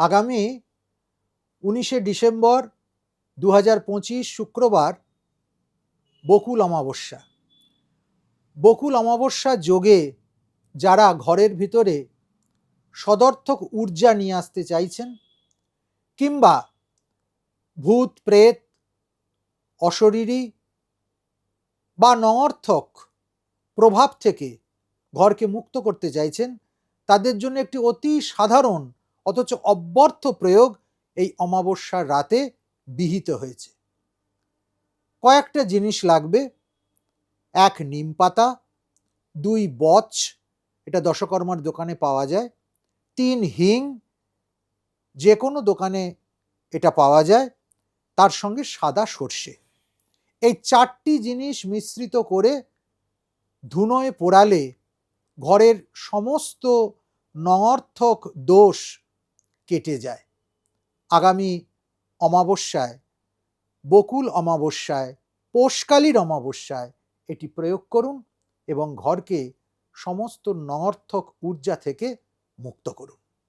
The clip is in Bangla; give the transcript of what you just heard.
আগামী উনিশে ডিসেম্বর দু পঁচিশ শুক্রবার বকুল অমাবস্যা। বকুল অমাবস্যা যোগে যারা ঘরের ভিতরে সদর্থক ঊর্জা নিয়ে আসতে চাইছেন কিংবা ভূত, প্রেত, অশরীরী বা নঅর্থক প্রভাব থেকে ঘরকে মুক্ত করতে চাইছেন, তাদের জন্য একটি অতি সাধারণ অথচ অব্যর্থ প্রয়োগ এই অমাবস্যার রাতে বিহিত হয়েছে। কয়েকটা জিনিস লাগবে। এক নিম পাতা, দুই বচ, এটা দশকর্মার দোকানে পাওয়া যায়। তিন হিং যে কোনো দোকানে এটা পাওয়া যায়। তার সঙ্গে সাদা সর্ষে। এই চারটি জিনিস মিশ্রিত করে ধুনোয় পোড়ালে ঘরের সমস্ত নঅর্থক দোষ কেটে যায়। আগামী অমাবস্যায়, বকুল অমাবস্যায়, পোষকালীর অমাবস্যায় এটি প্রয়োগ করুন এবং ঘরকে সমস্ত নর্থক ঊর্জা থেকে মুক্ত করুন।